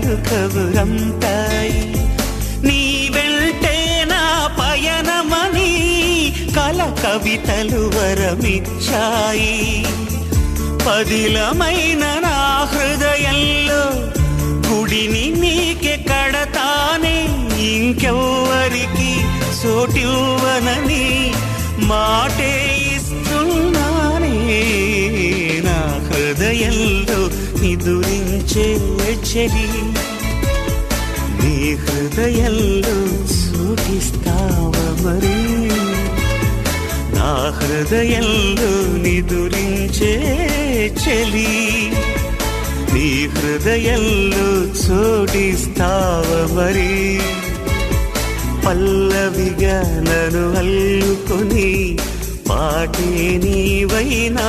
కబురంతాయి నీ వెళ్తే నా పయనమని కల కవితలు వరమిచ్చాయి. పదిలమైన నా హృదయంలో గుడిని నీకే కడతానే ఇంకెవ్వరికి సోటివ్వనని మాటే ఇస్తున్నానే నా హృదయంలో. నిదురించే చెలి నీ హృదయంలో సూటిస్తావ మరి? నా హృదయంలో నిదురించే చెలి నీ హృదయంలో చోటిస్తావ మరి? పల్లవిగా నన్ను అల్లుకొని పాటే నీవైనా